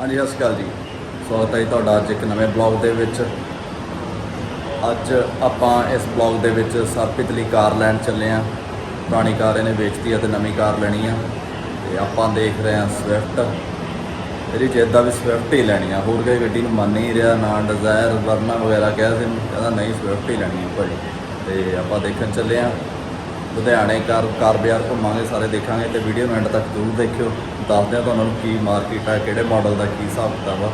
ਹਾਂਜੀ, ਸਤਿ ਸ਼੍ਰੀ ਅਕਾਲ ਜੀ। ਸਵਾਗਤ ਹੈ ਜੀ ਤੁਹਾਡਾ ਅੱਜ ਇੱਕ ਨਵੇਂ ਬਲੌਗ ਦੇ ਵਿੱਚ। ਅੱਜ ਆਪਾਂ ਇਸ ਬਲੌਗ ਦੇ ਵਿੱਚ ਸਰਪਿਤ ਲਈ ਕਾਰ ਲੈਣ ਚੱਲੇ ਆ ਪੁਰਾਣੀ ਕਾਰ ਇਹਨੇ ਵੇਚਤੀ ਆ ਤੇ ਨਵੀਂ ਕਾਰ ਲੈਣੀ ਆ। ਤੇ ਆਪਾਂ ਦੇਖ ਰਹੇ ਆ ਸਵਿਫਟ ਇਹਦੀ ਜਿੱਦਾਂ ਵੀ ਸਵਿਫਟ ਹੀ ਲੈਣੀ ਆ। ਹੋਰ ਕੋਈ ਗੱਡੀ ਨੂੰ ਮੰਨ ਨਹੀਂ ਰਿਹਾ, ਨਾ ਡਿਜ਼ਾਇਰ ਵਰਨਾ ਵਗੈਰਾ ਕਿਹਾ ਸੀ। ਕਹਿੰਦਾ ਨਹੀਂ ਸਵਿਫਟ ਹੀ ਲੈਣੀ ਆ ਭਾਜੀ ਤੇ ਆਪਾਂ ਦੇਖਣ ਚੱਲੇ ਆ ਲੁਧਿਆਣੇ ਕਾਰ ਕਾਰ ਬਾਜ਼ਾਰ ਘੁੰਮਾਂਗੇ ਸਾਰੇ ਦੇਖਾਂਗੇ ਤੇ ਵੀਡੀਓ ਨੂੰ ਐਂਡ ਤੱਕ ਜ਼ਰੂਰ ਦੇਖਿਓ। ਦੱਸਦੇ ਆ ਤੁਹਾਨੂੰ ਕੀ ਮਾਰਕੀਟ ਆ ਕਿਹੜੇ ਮਾਡਲ ਦਾ ਕੀ ਹਿਸਾਬ ਕਿਤਾਬ ਆ।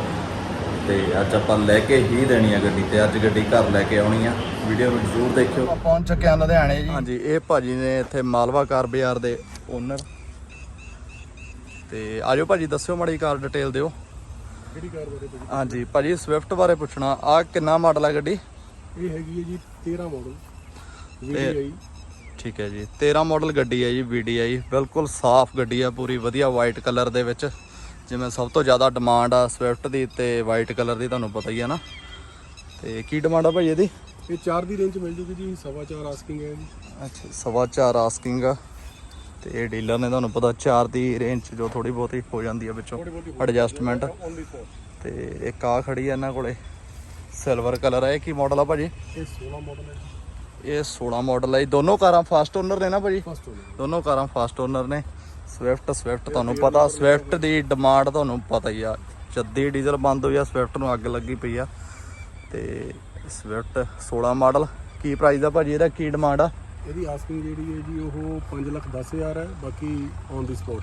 ਤੇ ਅੱਜ ਆਪਾਂ ਲੈ ਕੇ ਹੀ ਦੇਣੀ ਆ ਗੱਡੀ ਤੇ ਅੱਜ ਗੱਡੀ ਘਰ ਲੈ ਕੇ ਆਉਣੀ ਆ। ਵੀਡੀਓ ਨੂੰ ਜ਼ਰੂਰ ਦੇਖਿਓ। ਆਪਾਂ ਪਹੁੰਚ ਚੁੱਕੇ ਆ ਲੁਧਿਆਣੇ ਜੀ। ਹਾਂਜੀ ਇਹ ਭਾਜੀ ਨੇ ਇੱਥੇ ਮਾਲਵਾ ਕਾਰ ਬਾਜ਼ਾਰ ਦੇ ਓਨਰ ਤੇ ਆਜੋ ਭਾਜੀ ਦੱਸਿਓ ਮਾੜੀ ਕਾਰ ਡਿਟੇਲ ਦਿਓ। ਕਿਹੜੀ ਕਾਰ ਬਾਰੇ ਭਾਜੀ ਹਾਂਜੀ ਭਾਜੀ ਸਵਿਫਟ ਬਾਰੇ ਪੁੱਛਣਾ। ਆ ਕਿੰਨਾ ਮਾਡਲ ਆ ਗੱਡੀ? ਇਹ ਹੈਗੀ ਹੈ ਜੀ 13 ਮਾਡਲ ਵੀਡੀਆਈ ਠੀਕ ਹੈ ਜੀ। 13 ਮਾਡਲ ਗੱਡੀ ਹੈ ਜੀ VDI ਬਿਲਕੁਲ ਸਾਫ਼ ਗੱਡੀ ਆ ਪੂਰੀ ਵਧੀਆ ਵਾਈਟ ਕਲਰ ਦੇ ਵਿੱਚ। ਜਿਵੇਂ ਸਭ ਤੋਂ ਜ਼ਿਆਦਾ ਡਿਮਾਂਡ ਆ ਸਵਿਫਟ ਦੀ ਤੇ ਵਾਈਟ ਕਲਰ ਦੀ ਤੁਹਾਨੂੰ ਪਤਾ ਹੀ ਆ ਨਾ। ਤੇ ਕੀ ਡਿਮਾਂਡ ਆ ਭਾਈ ਇਹਦੀ? ਇਹ 4 ਦੀ ਰੇਂਜ ਮਿਲ ਜੂਗੀ ਜੀ ਸਵਾ ਚਾਰ ਆਸਕਿੰਗ ਹੈ ਜੀ। ਅੱਛਾ ਸਵਾ ਚਾਰ ਆਸਕਿੰਗ ਆ। ਤੇ ਇਹ ਡੀਲਰ ਨੇ ਤੁਹਾਨੂੰ ਪਤਾ 4 ਦੀ ਰੇਂਜ ਚ ਜੋ ਥੋੜੀ ਬਹੁਤੀ ਹੋ ਜਾਂਦੀ ਆ ਵਿੱਚੋਂ ਐਡਜਸਟਮੈਂਟ ਤੇ ਇੱਕ ਆ ਖੜੀ ਆ ਇਹਨਾਂ ਕੋਲੇ। ਸਿਲਵਰ ਕਲਰ ਆ ਇਹ ਕੀ ਮਾਡਲ ਆ ਭਾਜੀ? ਇਹ 16 ਮਾਡਲ ਹੈ ਇਹ 16 ਮਾਡਲ ਆ ਜੀ। ਦੋਨੋਂ ਕਾਰਾਂ ਫਸਟ ਓਨਰ ਨੇ ਨਾ ਭਾਜੀ? ਦੋਨੋਂ ਕਾਰਾਂ ਫਸਟ ਓਨਰ ਨੇ। ਸਵਿਫਟ ਸਵਿਫਟ ਤੁਹਾਨੂੰ ਪਤਾ ਸਵਿਫਟ ਦੀ ਡਿਮਾਂਡ ਤੁਹਾਨੂੰ ਪਤਾ ਹੀ ਆ। ਜੱਦੀ ਡੀਜ਼ਲ ਬੰਦ ਹੋਈ ਆ ਸਵਿਫਟ ਨੂੰ ਅੱਗ ਲੱਗੀ ਪਈ ਆ। ਤੇ ਸਵਿਫਟ 16 ਮਾਡਲ ਕੀ ਪ੍ਰਾਈਸ ਦਾ ਭਾਜੀ ਇਹਦਾ? ਕੀ ਡਿਮਾਂਡ ਆ? ਇਹਦੀ ਆਸਕਿੰਗ ਜਿਹੜੀ ਹੈ ਜੀ ਉਹ 5 ਲੱਖ 10 ਹਜ਼ਾਰ ਹੈ ਬਾਕੀ ਔਨ ਦੀ ਸਪੋਟ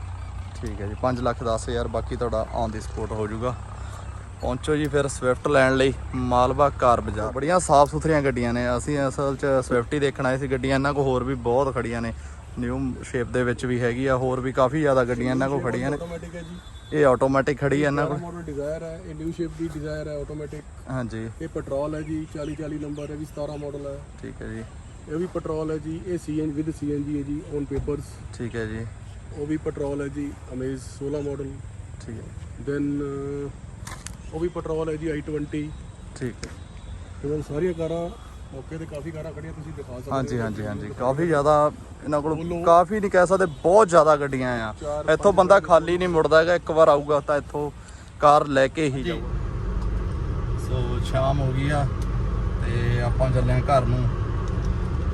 ਠੀਕ ਹੈ ਜੀ 5 ਲੱਖ 10 ਹਜ਼ਾਰ ਬਾਕੀ ਤੁਹਾਡਾ ਔਨ ਦੀ ਸਪੋਰਟ ਹੋ ਜਾਊਗਾ। ਪਹੁੰਚੋ ਜੀ ਫਿਰ ਸਵਿਫਟ ਲੈਣ ਲਈ ਮਾਲਵਾ ਕਾਰ ਬਾਜ਼ਾਰ। ਬੜੀਆਂ ਸਾਫ਼ ਸੁਥਰੀਆਂ ਗੱਡੀਆਂ ਨੇ। ਅਸੀਂ ਅਸਲ 'ਚ ਸਵਿਫਟ ਹੀ ਦੇਖਣ ਆਏ ਸੀ ਗੱਡੀਆਂ ਇਹਨਾਂ ਕੋਲ ਹੋਰ ਵੀ ਬਹੁਤ ਖੜੀਆਂ ਨੇ। ਨਿਊ ਸ਼ੇਪ ਦੇ ਵਿੱਚ ਵੀ ਹੈਗੀ ਆ ਹੋਰ ਵੀ ਕਾਫੀ ਜ਼ਿਆਦਾ ਗੱਡੀਆਂ ਇਹਨਾਂ ਕੋਲ ਖੜੀਆਂ ਨੇ। ਆਟੋਮੈਟਿਕ ਹੈ ਜੀ। ਇਹ ਆਟੋਮੈਟਿਕ ਖੜੀ ਆ ਇਹਨਾਂ ਕੋਲ। ਮਾਡਲ ਡਿਜ਼ਾਇਰ ਹੈ ਇਹ ਨਿਊ ਸ਼ੇਪ ਦੀ ਡਿਜ਼ਾਇਰ ਹੈ ਆਟੋਮੈਟਿਕ ਹਾਂਜੀ। ਇਹ ਪੈਟਰੋਲ ਹੈ ਜੀ 40 40 ਨੰਬਰ ਹੈ ਵੀ 17 ਮਾਡਲ ਹੈ। ਠੀਕ ਹੈ ਜੀ। ਇਹ ਵੀ ਪੈਟਰੋਲ ਹੈ ਜੀ ਇਹ ਸੀਐਨ ਵਿਦ ਸੀਐਨਜੀ ਹੈ ਜੀ ਔਨ ਪੇਪਰਸ ਠੀਕ ਹੈ ਜੀ। ਉਹ ਵੀ ਪੈਟਰੋਲ ਹੈ ਜੀ ਅਮੇਜ਼ 16 ਮਾਡਲ ਠੀਕ ਹੈ। ਦੈਨ ਉਹ ਵੀ ਪੈਟਰੋਲ ਹੈ ਜੀ i20 ਠੀਕ ਹੈ। ਇਹਨਾਂ ਸਾਰੀਆਂ ਕਾਰਾਂ ਮੌਕੇ ਤੇ ਕਾਫੀ ਕਾਰਾਂ ਖੜੀਆਂ ਤੁਸੀਂ ਦਿਖਾ ਸਕਦੇ ਹਾਂਜੀ ਹਾਂਜੀ ਹਾਂਜੀ। ਕਾਫੀ ਜ਼ਿਆਦਾ ਇਹਨਾਂ ਕੋਲ ਕਾਫੀ ਨਹੀਂ ਕਹਿ ਸਕਦੇ ਬਹੁਤ ਜ਼ਿਆਦਾ ਗੱਡੀਆਂ ਆ। ਇੱਥੋਂ ਬੰਦਾ ਖਾਲੀ ਨਹੀਂ ਮੁੜਦਾ ਹੈਗਾ ਇੱਕ ਵਾਰ ਆਊਗਾ ਤਾਂ ਇੱਥੋਂ ਕਾਰ ਲੈ ਕੇ ਹੀ ਜਾਊਗਾ। ਸੋ ਸ਼ਾਮ ਹੋ ਗਈ ਆ ਤੇ ਆਪਾਂ ਚੱਲੇ ਆ ਘਰ ਨੂੰ।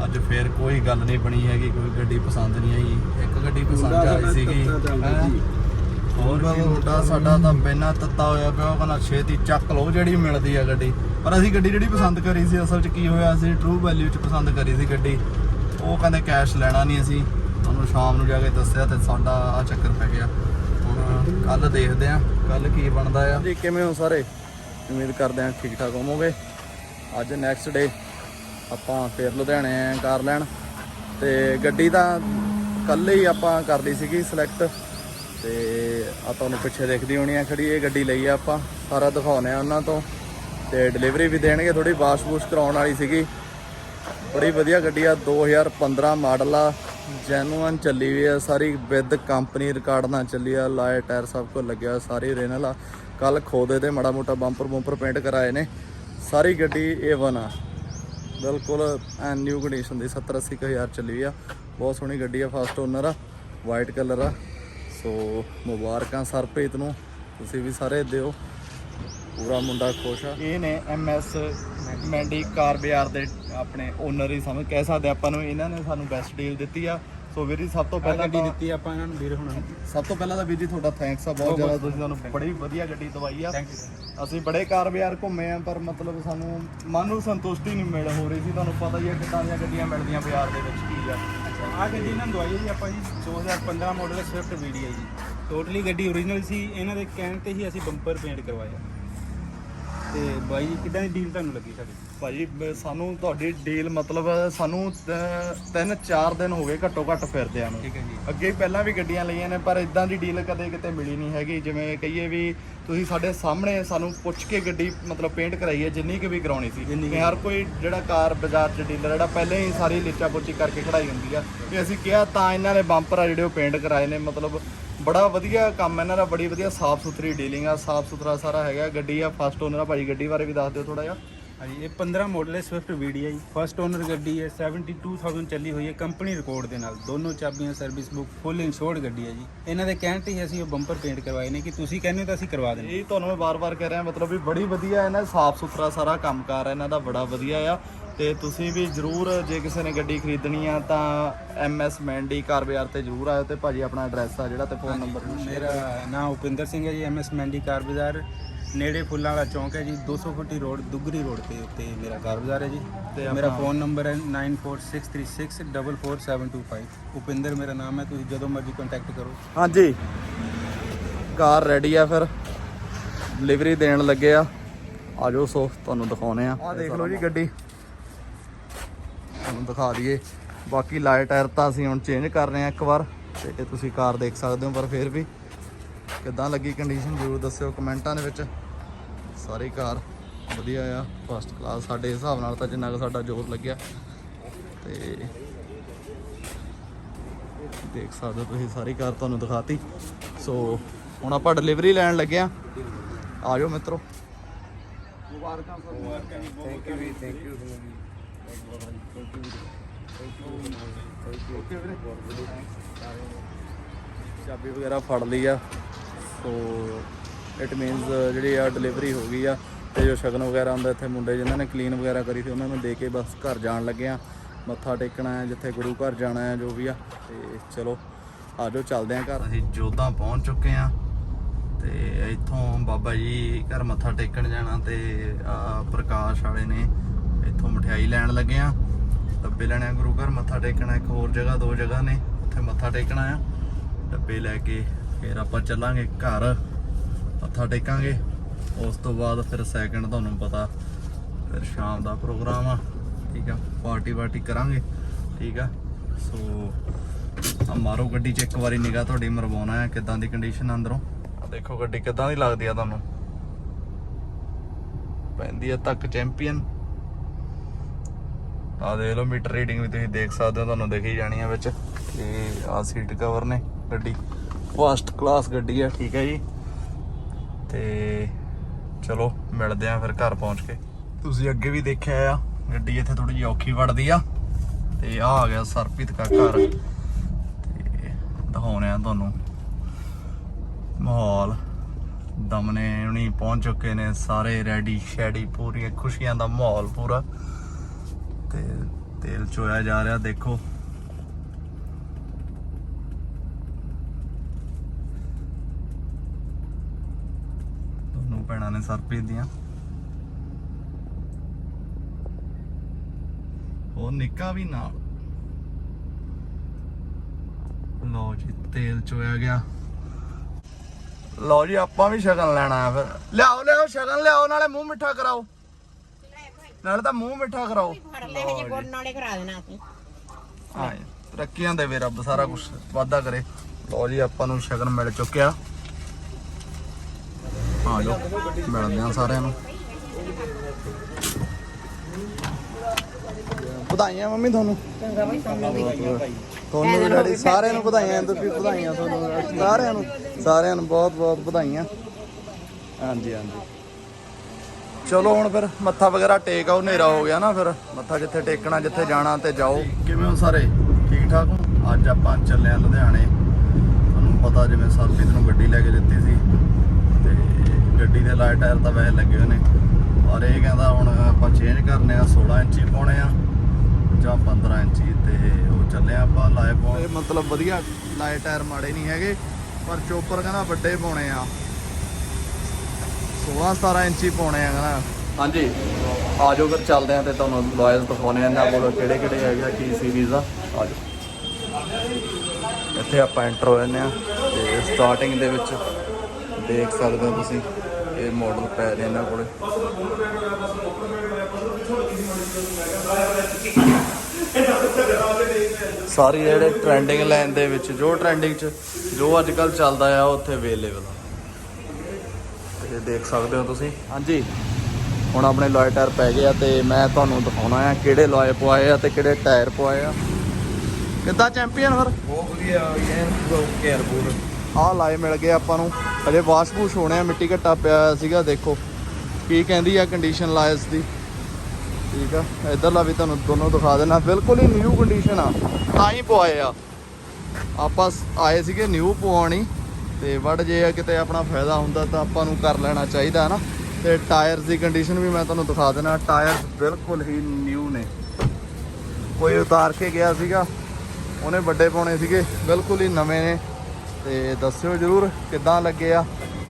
ਅੱਜ ਫੇਰ ਕੋਈ ਗੱਲ ਨਹੀਂ ਬਣੀ ਹੈਗੀ ਕੋਈ ਗੱਡੀ ਪਸੰਦ ਨਹੀਂ ਆਈ। ਇੱਕ ਗੱਡੀ ਪਸੰਦ ਆਈ ਸੀਗੀ ਹੈਂ। ਹੋਰ ਵੀ ਮੁੰਡਾ ਸਾਡਾ ਤਾਂ ਪਹਿਲਾਂ ਤੱਤਾ ਹੋਇਆ ਪਿਆ, ਉਹ ਕਹਿੰਦਾ ਛੇਤੀ ਚੱਕ ਲਓ ਜਿਹੜੀ ਮਿਲਦੀ ਆ ਗੱਡੀ। ਪਰ ਅਸੀਂ ਗੱਡੀ ਜਿਹੜੀ ਪਸੰਦ ਕਰੀ ਸੀ, ਅਸਲ 'ਚ ਕੀ ਹੋਇਆ, ਅਸੀਂ ਟਰੂ ਵੈਲਿਊ 'ਚ ਪਸੰਦ ਕਰੀ ਸੀ ਗੱਡੀ। ਉਹ ਕਹਿੰਦੇ ਕੈਸ਼ ਲੈਣਾ ਨਹੀਂ ਅਸੀਂ। ਉਹਨੂੰ ਸ਼ਾਮ ਨੂੰ ਜਾ ਕੇ ਦੱਸਿਆ ਤੇ ਸਾਡਾ ਆ ਚੱਕਰ ਪੈ ਗਿਆ। ਹੁਣ ਕੱਲ ਦੇਖਦੇ ਆ ਕੱਲ ਕੀ ਬਣਦਾ ਆ। ਜੀ, ਕਿਵੇਂ ਹੋ ਸਾਰੇ? ਉਮੀਦ ਕਰਦੇ ਆ ਠੀਕ ਠਾਕ ਹੋਵੋਗੇ। ਅੱਜ ਨੈਕਸਟ ਡੇ ਆਪਾਂ ਫੇਰ ਲੁਧਿਆਣੇ ਆਏ ਹਾਂ ਕਾਰ ਲੈਣ। ਤੇ ਗੱਡੀ ਤਾਂ ਕੱਲ ਹੀ ਆਪਾਂ ਕਰ ਲਈ ਸੀਗੀ ਸਿਲੈਕਟ ਤੇ ਆ ਤੁਹਾਨੂੰ ਪਿੱਛੇ ਦੇਖਦੀ ਹੋਣੀ ਆ ਖੜੀ, ਇਹ ਗੱਡੀ ਲਈ ਆ ਆਪਾਂ। ਸਾਰਾ ਦਿਖਾਉਨੇ ਆ ਉਹਨਾਂ ਤੋਂ। ਤੇ ਡਿਲੀਵਰੀ ਵੀ ਦੇਣਗੇ ਥੋੜੀ ਵਾਸ਼-ਵੂਸ਼ ਕਰਾਉਣ ਵਾਲੀ ਸੀਗੀ। ਬੜੀ ਵਧੀਆ ਗੱਡੀ ਆ 2015 ਮਾਡਲ ਆ। ਜੈਨੂਅਨ ਚੱਲੀ ਹੋਈ ਆ, ਸਾਰੀ ਵਿਦ ਕੰਪਨੀ ਰਿਕਾਰਡ ਨਾਲ ਚੱਲੀ ਆ। ਲਾਏ ਟਾਇਰ ਸਭ ਕੁਝ ਲੱਗਿਆ, ਸਾਰੀ ਰੇਨਲ ਆ। ਕੱਲ ਖੋਦੇ ਤੇ ਮਾੜਾ ਮੋਟਾ ਬੰਪਰ ਬੰਪਰ ਪੇਂਟ ਕਰਾਏ ਨੇ। ਸਾਰੀ ਗੱਡੀ A1 ਆ। ਬਿਲਕੁਲ ਐਨ ਨਿਊ ਕੰਡੀਸ਼ਨ ਦੀ 70 80 ਕੁ ਹਜ਼ਾਰ ਚੱਲੀ ਹੋਈ ਆ। ਬਹੁਤ ਸੋਹਣੀ ਗੱਡੀ ਆ ਫਾਸਟ ਓਨਰ ਆ ਵਾਈਟ ਕਲਰ ਆ। ਸੋ ਮੁਬਾਰਕਾਂ ਸਰਪ੍ਰੀਤ ਨੂੰ। ਤੁਸੀਂ ਵੀ ਸਾਰੇ ਦਿਓ। ਪੂਰਾ ਮੁੰਡਾ ਖੁਸ਼ ਆ। ਇਹ ਨੇ ਐਮਐਸ ਮੈਂਡੀ ਕਾਰ ਬਾਜ਼ਾਰ ਦੇ ਆਪਣੇ ਓਨਰ ਹੀ ਸਮਝ ਕਹਿ ਸਕਦੇ ਆਪਾਂ ਨੂੰ ਇਹਨਾਂ ਨੇ ਸਾਨੂੰ ਬੈਸਟ ਡੀਲ ਦਿੱਤੀ ਆ। ਸੋ ਵੀਰ ਜੀ ਸਭ ਤੋਂ ਪਹਿਲਾਂ ਗੱਡੀ ਦਿੱਤੀ ਆਪਾਂ ਇਹਨਾਂ ਨੂੰ ਵੀਰ ਹੁਣ ਸਭ ਤੋਂ ਪਹਿਲਾਂ ਤਾਂ ਵੀਰ ਜੀ ਤੁਹਾਡਾ ਥੈਂਕਸ ਆ ਬਹੁਤ ਜ਼ਿਆਦਾ ਤੁਸੀਂ ਸਾਨੂੰ ਬੜੀ ਵਧੀਆ ਗੱਡੀ ਦਵਾਈ ਆ। ਅਸੀਂ ਬੜੇ ਕਾਰ ਬਾਜ਼ਾਰ ਘੁੰਮੇ ਆ ਪਰ ਮਤਲਬ ਸਾਨੂੰ ਮਨ ਨੂੰ ਸੰਤੁਸ਼ਟੀ ਨਹੀਂ ਮਿਲ ਹੋ ਰਹੀ ਸੀ। ਤੁਹਾਨੂੰ ਪਤਾ ਹੀ ਆ ਕਿੱਦਾਂ ਦੀਆਂ ਗੱਡੀਆਂ ਮਿਲਦੀਆਂ ਬਾਜ਼ਾਰ ਦੇ ਵਿੱਚ ਕੀ ਆ। ਆ ਗੱਡੀ ਇਹਨਾਂ ਨੂੰ ਦਵਾਈ ਹੈ ਜੀ, ਆਪਾਂ ਜੀ 2015 ਮਾਡਲ ਸਵਿਫਟ ਵੀਡੀ ਹੈ ਜੀ। ਟੋਟਲੀ ਗੱਡੀ ਓਰੀਜਨਲ ਸੀ, ਇਹਨਾਂ ਦੇ ਕਹਿਣ ਤੇ ਹੀ ਅਸੀਂ ਬੰਪਰ ਪੇਂਟ ਕਰਵਾਇਆ। ਤੇ ਬਾਈ ਜੀ ਕਿੱਦਾਂ ਦੀ ਡੀਲ ਤੁਹਾਨੂੰ ਲੱਗੀ ਸਾਡੀ? ਭਾਜੀ ਬ- ਸਾਨੂੰ ਤੁਹਾਡੀ ਡੀਲ ਮਤਲਬ ਸਾਨੂੰ ਤ- ਤਿੰਨ ਚਾਰ ਦਿਨ ਹੋ ਗਏ ਘੱਟੋ ਘੱਟ ਫਿਰਦਿਆਂ ਨੂੰ। ਠੀਕ ਹੈ ਜੀ। ਅੱਗੇ ਪਹਿਲਾਂ ਵੀ ਗੱਡੀਆਂ ਲਈਆਂ ਨੇ ਪਰ ਇਦਾਂ ਦੀ ਡੀਲ ਕਦੇ ਕਿਤੇ ਮਿਲੀ ਨਹੀਂ ਹੈਗੀ। ਜਿਵੇਂ ਕਹੀਏ ਵੀ ਤੁਸੀਂ ਸਾਡੇ ਸਾਹਮਣੇ ਸਾਨੂੰ ਪੁੱਛ ਕੇ ਗੱਡੀ ਮਤਲਬ ਪੇਂਟ ਕਰਾਈ ਹੈ ਜਿੰਨੀ ਕਿ ਵੀ ਕਰਾਉਣੀ ਸੀ। ਜਿੰਨੀ ਕਿ ਹਰ ਕੋਈ ਜਿਹੜਾ ਕਾਰ ਬਾਜ਼ਾਰ 'ਚ ਡੀਲਰ ਜਿਹੜਾ ਪਹਿਲੇ ਹੀ ਸਾਰੀ ਲੀਚਾ ਪੋਚੀ ਕਰਕੇ ਖੜਾਈ ਹੁੰਦੀ ਆ। ਵੀ ਅਸੀਂ ਕਿਹਾ ਤਾਂ ਇਹਨਾਂ ਨੇ ਬੰਪਰ ਆ ਜਿਹੜੇ ਉਹ ਪੇਂਟ ਕਰਾਏ ਨੇ ਮਤਲਬ ਬੜਾ ਵਧੀਆ ਕੰਮ ਇਹਨਾਂ ਦਾ ਬੜੀ ਵਧੀਆ ਸਾਫ਼ ਸੁਥਰੀ ਡੀਲਿੰਗ ਆ ਸਾਫ਼ ਸੁਥਰਾ ਸਾਰਾ ਹੈਗਾ ਗੱਡੀ ਆ ਫਸਟ ਓਨਰ ਆ ਭਾਜੀ ਗੱਡੀ ਬਾਰੇ ਵੀ ਦੱਸ ਦਿਓ ਥੋੜਾ ਜਿਹਾ। ਹਾਂਜੀ ਇਹ 15 ਮਾਡਲ ਹੈ ਸਵਿਫਟ VDI ਫਸਟ ਓਨਰ ਗੱਡੀ ਹੈ 72000 ਚੱਲੀ ਹੋਈ ਹੈ ਕੰਪਨੀ ਰਿਕਾਰਡ ਦੇ ਨਾਲ। ਦੋਨੋਂ ਚਾਬੀਆਂ ਸਰਵਿਸ ਬੁੱਕ ਫੁੱਲ ਇੰਸ਼ੋਰਡ ਗੱਡੀ ਹੈ ਜੀ। ਇਹਨਾਂ ਦੇ ਕਹਿਣ ਤੇ ਹੀ ਅਸੀਂ ਉਹ ਬੰਪਰ ਪੇਂਟ ਕਰਵਾਏ ਨੇ ਕਿ ਤੁਸੀਂ ਕਹਿੰਦੇ ਤਾਂ ਅਸੀਂ ਕਰਵਾ ਦਿੰਦੇ ਇਹ ਤੁਹਾਨੂੰ ਮੈਂ ਬਾਰ-ਬਾਰ ਕਹਿ ਰਿਹਾ ਮਤਲਬ ਵੀ ਬੜੀ ਵਧੀਆ ਹੈ ਨਾ ਸਾਫ਼ ਸੁਥਰਾ ਸਾਰਾ ਕੰਮਕਾਰ ਹੈ ਇਹਨਾਂ ਦਾ ਬੜਾ ਵਧੀਆ ਆ। ਤੇ ਤੁਸੀਂ ਵੀ ਜਰੂਰ ਜੇ ਕਿਸੇ ਨੇ ਗੱਡੀ ਖਰੀਦਣੀ ਆ ਤਾਂ ਐਮਐਸ ਮੈਂਡੀ ਕਾਰ ਬਾਜ਼ਾਰ ਤੇ ਜਰੂਰ ਆਇਓ ਤੇ ਭਾਜੀ ਆਪਣਾ ਐਡਰੈਸ ਆ ਜਿਹੜਾ ਤੇ ਫੋਨ ਨੰਬਰ ਮੇਰਾ ਨਾਮ ਉਪਿੰਦਰ ਸਿੰਘ ਹੈ ਜੀ ਐਮਐਸ ਮੈਂਡੀ ਕਾਰ ਬਾਜ਼ਾਰ। ਨੇੜੇ ਫੁੱਲਾਂ ਵਾਲਾ ਚੌਂਕ ਹੈ ਜੀ 200 ਫੁੱਟੀ ਰੋਡ ਦੁੱਗਰੀ ਰੋਡ ਤੇ ਉੱਤੇ ਮੇਰਾ ਕਾਰ ਬਾਜ਼ਾਰ ਹੈ ਜੀ। ਤੇ ਮੇਰਾ ਫੋਨ ਨੰਬਰ ਹੈ 9463644725 ਉਪਿੰਦਰ ਮੇਰਾ ਨਾਮ ਹੈ ਤੁਸੀਂ ਜਦੋਂ ਮਰਜ਼ੀ ਕੰਟੈਕਟ ਕਰੋ। ਹਾਂਜੀ। ਕਾਰ ਰੈਡੀ ਆ ਫਿਰ। ਡਿਲੀਵਰੀ ਦੇਣ ਲੱਗੇ ਆ। ਆਜੋ ਸੋ ਤੁਹਾਨੂੰ ਦਿਖਾਉਨੇ ਆ। ਆ ਦੇਖ ਲਓ ਜੀ ਗੱਡੀ। ਤੁਹਾਨੂੰ ਦਿਖਾ ਦਈਏ। ਬਾਕੀ ਲਾਈਟ ਟਾਇਰ ਤਾਂ ਅਸੀਂ ਹੁਣ ਚੇਂਜ ਕਰ ਰਹੇ ਆ ਇੱਕ ਵਾਰ ਤੇ ਇਹ ਤੁਸੀਂ ਕਾਰ ਦੇਖ ਸਕਦੇ ਹੋ ਪਰ ਫਿਰ ਵੀ ਕਿੱਦਾਂ ਲੱਗੀ ਕੰਡੀਸ਼ਨ ਜ਼ਰੂਰ ਦੱਸਿਓ ਕਮੈਂਟਾਂ ਦੇ ਵਿੱਚ। ਸਾਰੀ ਕਾਰ ਵਧੀਆ ਆ ਫਸਟ ਕਲਾਸ ਸਾਡੇ ਹਿਸਾਬ ਨਾਲ ਤਾਂ ਜਿੰਨਾ ਕੁ ਸਾਡਾ ਜ਼ੋਰ ਲੱਗਿਆ। ਤੇ ਦੇਖ ਸਕਦੇ ਹੋ ਤੁਸੀਂ ਸਾਰੀ ਕਾਰ ਤੁਹਾਨੂੰ ਦਿਖਾਤੀ। ਸੋ ਹੁਣ ਆਪਾਂ ਡਿਲੀਵਰੀ ਲੈਣ ਲੱਗੇ ਆ ਆ ਜਾਓ ਮਿੱਤਰੋ। ਮੁਬਾਰਕਾਂ ਥੈਂਕ ਯੂ ਥੈਂਕ ਯੂ ਚਾਬੀ ਵਗੈਰਾ ਫੜ ਲਈ ਆ। ਸੋ ਇਟ ਮੀਨਸ ਜਿਹੜੀ ਆ ਡਿਲੀਵਰੀ ਹੋ ਗਈ ਆ ਤੇ ਜੋ ਸ਼ਗਨ ਵਗੈਰਾ ਹੁੰਦਾ ਇੱਥੇ ਮੁੰਡੇ ਜਿਨ੍ਹਾਂ ਨੇ ਕਲੀਨ ਵਗੈਰਾ ਕਰੀ ਸੀ, ਉਹਨਾਂ ਨੂੰ ਦੇ ਕੇ ਬਸ ਘਰ ਜਾਣ ਲੱਗੇ ਆ। ਮੱਥਾ ਟੇਕਣਾ ਹੈ, ਜਿੱਥੇ ਗੁਰੂ ਘਰ ਜਾਣਾ ਹੈ, ਜੋ ਵੀ ਆ। ਤੇ ਚਲੋ ਆਜੋ ਚੱਲਦੇ ਆ ਘਰ। ਅਸੀਂ ਜੋਧਾਂ ਪਹੁੰਚ ਚੁੱਕੇ ਆ। ਤੇ ਇੱਥੋਂ ਬਾਬਾ ਜੀ ਘਰ ਮੱਥਾ ਟੇਕਣ ਜਾਣਾ ਤੇ ਪ੍ਰਕਾਸ਼ ਵਾਲੇ ਨੇ ਇੱਥੋਂ ਮਠਿਆਈ ਲੈਣ ਲੱਗੇ ਆ। ਡੱਬੇ ਲੈਣੇ ਆ ਗੁਰੂ ਘਰ, ਮੱਥਾ ਟੇਕਣਾ ਇੱਕ ਹੋਰ ਜਗ੍ਹਾ, ਦੋ ਜਗ੍ਹਾ ਨੇ। ਉੱਥੇ ਮੱਥਾ ਟੇਕਣਾ ਆ। ਡੱਬੇ ਲੈ ਕੇ ਫਿਰ ਆਪਾਂ ਚੱਲਾਂਗੇ ਘਰ, ਮੱਥਾ ਟੇਕਾਂਗੇ। ਉਸ ਤੋਂ ਬਾਅਦ ਫਿਰ ਸੈਕਿੰਡ ਤੁਹਾਨੂੰ ਪਤਾ, ਫਿਰ ਸ਼ਾਮ ਦਾ ਪ੍ਰੋਗਰਾਮ ਆ। ਠੀਕ ਆ ਪਾਰਟੀ ਵਾਰਟੀ ਕਰਾਂਗੇ। ਠੀਕ ਆ, ਸੋ ਆ ਮਾਰੋ ਗੱਡੀ 'ਚ ਇੱਕ ਵਾਰੀ ਨਿਗਾਹ ਤੁਹਾਡੀ ਮਰਵਾਉਣਾ ਹੈ ਕਿਦਾਂ ਦੀ ਕੰਡੀਸ਼ਨ ਅੰਦਰੋਂ? ਦੇਖੋ ਗੱਡੀ ਕਿਦਾਂ ਦੀ ਲੱਗਦੀ ਆ ਤੁਹਾਨੂੰ। ਪੈਂਦੀ ਆ ਤੱਕ ਚੈਂਪੀਅਨ ਆ ਦੇਖ ਲਓ, ਮੀਟਰ ਰੀਡਿੰਗ ਵੀ ਤੁਸੀਂ ਦੇਖ ਸਕਦੇ ਹੋ, ਤੁਹਾਨੂੰ ਦਿਖੀ ਜਾਣੀ ਹੈ ਵਿੱਚ। ਤੇ ਆ ਸੀਟ ਕਵਰ ਨੇ ਗੱਡੀ। ਫਸਟ ਕਲਾਸ ਗੱਡੀ ਆ, ਠੀਕ ਹੈ ਜੀ। ਤੇ ਚਲੋ, ਮਿਲਦੇ ਆ ਫਿਰ ਘਰ ਪਹੁੰਚ ਕੇ। ਤੁਸੀਂ ਅੱਗੇ ਵੀ ਦੇਖਿਆ ਆ, ਗੱਡੀ ਇੱਥੇ ਥੋੜੀ ਜਿਹੀ ਔਖੀ ਵੜਦੀ ਆ। ਤੇ ਆ ਆ ਗਿਆ ਸਰਪਿਤ ਕਾ ਘਰ। ਤੇ ਦਿਖਾਉਣੇ ਆ ਤੁਹਾਨੂੰ। ਮਾਹੌਲ। ਦਮਨੇ ਹੁਣੀ ਪਹੁੰਚ ਚੁੱਕੇ ਨੇ ਸਾਰੇ ਰੈਡੀ ਸ਼ੈਡੀ ਪੂਰੀਆਂ, ਖੁਸ਼ੀਆਂ ਦਾ ਮਾਹੌਲ ਪੂਰਾ। ਤੇ ਤੇਲ ਚੋਇਆ ਜਾ ਰਿਹਾ, ਦੇਖੋ। ਦੋਨੋਂ ਭੈਣਾਂ ਨੇ ਸਰਪ੍ਰੀਤ ਦੀਆਂ ਉਹ ਨਿੱਕਾ ਵੀ ਨਾਲ। ਲਓ ਜੀ, ਤੇਲ ਚੋਇਆ ਗਿਆ। ਲਓ ਜੀ, ਆਪਾਂ ਵੀ ਸ਼ਗਨ ਲੈਣਾ ਆ ਫਿਰ। ਲਿਆਓ ਲਿਆਓ, ਸ਼ਗਨ ਲਿਆਓ, ਨਾਲੇ ਮੂੰਹ ਮਿੱਠਾ ਕਰਾਓ। ਨਾਲੇ ਤਾਂ ਮੂੰਹ ਮਿੱਠਾ ਕਰਾਓ। ਫੜ ਲੈ ਜੇ ਗੁੜ ਨਾਲੇ ਕਰਾ ਦੇਣਾ ਅਸੀਂ। ਹਾਂ ਜੀ, ਤਰੱਕੀਆਂ ਦੇਵੇ ਰੱਬ ਸਾਰਾ ਕੁਝ ਵਾਦਾ ਕਰੇ। ਲਓ ਜੀ ਆਪਾਂ ਨੂੰ ਸ਼ਗਨ ਮਿਲ ਚੁੱਕਿਆ। ਆ ਜਾਓ ਮਿਲਦੇ ਆ ਸਾਰਿਆਂ ਨੂੰ। ਵਧਾਈਆਂ ਮੰਮੀ ਤੁਹਾਨੂੰ। ਚੰਗਾ ਬਈ ਤੁਹਾਨੂੰ ਵੀ। ਤੁਹਾਨੂੰ ਵੀ ਡੈਡੀ ਸਾਰਿਆਂ ਨੂੰ ਵਧਾਈਆਂ ਤੁਸੀਂ ਵਧਾਈਆਂ ਤੁਹਾਨੂੰ। ਸਾਰਿਆਂ ਨੂੰ ਸਾਰਿਆਂ ਨੂੰ ਬਹੁਤ ਬਹੁਤ ਵਧਾਈਆਂ। ਹਾਂਜੀ ਹਾਂਜੀ। ਚਲੋ ਹੁਣ ਫਿਰ ਮੱਥਾ ਵਗੈਰਾ ਟੇਕ ਆਓ ਹਨੇਰਾ ਹੋ ਗਿਆ ਨਾ ਫਿਰ। ਮੱਥਾ ਜਿੱਥੇ ਟੇਕਣਾ ਜਿੱਥੇ ਜਾਣਾ ਤੇ ਜਾਓ। ਕਿਵੇਂ ਹੋ ਸਾਰੇ? ਠੀਕ ਠਾਕ ਹੋ? ਅੱਜ ਆਪਾਂ ਚੱਲੇ ਆ ਲੁਧਿਆਣੇ। ਤੁਹਾਨੂੰ ਪਤਾ ਜਿਵੇਂ ਸਰਪੀਤ ਨੂੰ ਗੱਡੀ ਲੈ ਕੇ ਦਿੱਤੀ ਸੀ। ਤੇ ਗੱਡੀ ਦੇ ਲਾਈਟ ਟਾਇਰ ਤਾਂ ਵੈਸੇ ਲੱਗੇ ਹੋਏ ਨੇ। ਔਰ ਇਹ ਕਹਿੰਦਾ ਹੁਣ ਆਪਾਂ ਚੇਂਜ ਕਰਨੇ ਆ 16 ਇੰਚੀ ਪਾਉਣੇ ਆ ਜਾਂ 15 ਇੰਚੀ ਤੇ ਉਹ ਚੱਲੇ ਆ ਆਪਾਂ ਲਾਏ ਪਾਉਣ ਮਤਲਬ ਵਧੀਆ ਲਾਏ ਟਾਇਰ ਮਾੜੇ ਨਹੀਂ ਹੈਗੇ। ਪਰ ਚੋਪਰ ਕਹਿੰਦਾ ਵੱਡੇ ਪਾਉਣੇ ਆ। 16 17 ਇੰਚੀ ਪਾਉਣੇ ਆ ਨਾ ਹਾਂਜੀ। ਆ ਜਾਓ ਫਿਰ ਚੱਲਦੇ ਆ ਤੇ ਤੁਹਾਨੂੰ ਲਾਇਲ ਦਿਖਾਉਣੇ ਆ ਇਹਨਾਂ ਕੋਲ ਕਿਹੜੇ ਕਿਹੜੇ ਹੈਗੇ ਆ, ਕੀ ਸੀਰੀਜ਼ ਆ। ਆ ਜਾਓ ਇੱਥੇ ਆਪਾਂ ਐਂਟਰ ਹੋ ਜਾਂਦੇ ਆ ਤੇ ਸਟਾਰਟਿੰਗ ਦੇ ਵਿੱਚ ਦੇਖ ਸਕਦੇ ਹੋ ਤੁਸੀਂ ਇਹ ਮਾਡਲ ਪੈ ਰਹੇ ਇਹਨਾਂ ਕੋਲੇ। ਸਾਰੀ ਜਿਹੜੇ ਟ੍ਰੈਂਡਿੰਗ ਲਾਈਨ ਦੇ ਵਿੱਚ, ਜੋ ਟ੍ਰੈਂਡਿੰਗ 'ਚ, ਜੋ ਅੱਜ ਕੱਲ ਚੱਲਦਾ ਆ, ਉਹ ਉੱਥੇ ਅਵੇਲੇਬਲ ਆ। ਦੇਖ ਸਕਦੇ ਹੋ ਤੁਸੀਂ। ਹਾਂਜੀ। ਹੁਣ ਆਪਣੇ ਲੋਏ ਟਾਇਰ ਪੈ ਗਏ ਆ ਤੇ ਮੈਂ ਤੁਹਾਨੂੰ ਦਿਖਾਉਣਾ ਆ ਕਿਹੜੇ ਲੋਏ ਪਵਾਏ ਆ ਤੇ ਕਿਹੜੇ ਟਾਇਰ ਪਵਾਏ ਆ। ਕਿੱਦਾਂ ਚੈਂਪੀਅਨ ਫਿਰ? ਬਹੁਤ ਵਧੀਆ ਯਾਰ ਯਾਰ ਪੂਰਾ ਆਹ ਲਾਏ ਮਿਲ ਗਏ ਆਪਾਂ ਨੂੰ। ਅਜੇ ਵਾਸ਼ਪੂਸ਼ ਹੋਣੇ ਆ ਮਿੱਟੀ ਘੱਟਾ ਪਿਆ ਸੀਗਾ ਦੇਖੋ। ਕੀ ਕਹਿੰਦੀ ਆ ਕੰਡੀਸ਼ਨ ਲਾਇਸ ਦੀ। ਠੀਕ ਆ। ਇਧਰਲਾ ਵੀ ਤੁਹਾਨੂੰ ਦੋਨੋਂ ਦਿਖਾ ਦੇਣਾ। ਬਿਲਕੁਲ ਹੀ ਨਿਊ ਕੰਡੀਸ਼ਨ ਆ। ਤਾਂ ਹੀ ਪਵਾਏ ਆ। ਆਪਾਂ ਆਏ ਸੀਗੇ ਨਿਊ ਪਵਾਉਣੀ ਤੇ ਵੜ ਜੇ ਆ ਕਿਤੇ ਆਪਣਾ ਫਾਇਦਾ ਹੁੰਦਾ ਤਾਂ ਆਪਾਂ ਨੂੰ ਕਰ ਲੈਣਾ ਚਾਹੀਦਾ ਨਾ ਤੇ ਟਾਇਰਸ ਦੀ ਕੰਡੀਸ਼ਨ ਵੀ ਮੈਂ ਤੁਹਾਨੂੰ ਦਿਖਾ ਦੇਣਾ ਟਾਇਰ ਬਿਲਕੁਲ ਹੀ ਨਿਊ ਨੇ। ਕੋਈ ਉਤਾਰ ਕੇ ਗਿਆ ਸੀਗਾ, ਉਹਨੇ ਵੱਡੇ ਪਾਉਣੇ ਸੀਗੇ, ਬਿਲਕੁਲ ਹੀ ਨਵੇਂ ਨੇ। ਤੇ ਦੱਸਿਓ ਜਰੂਰ ਕਿੱਦਾਂ ਲੱਗੇ ਆ।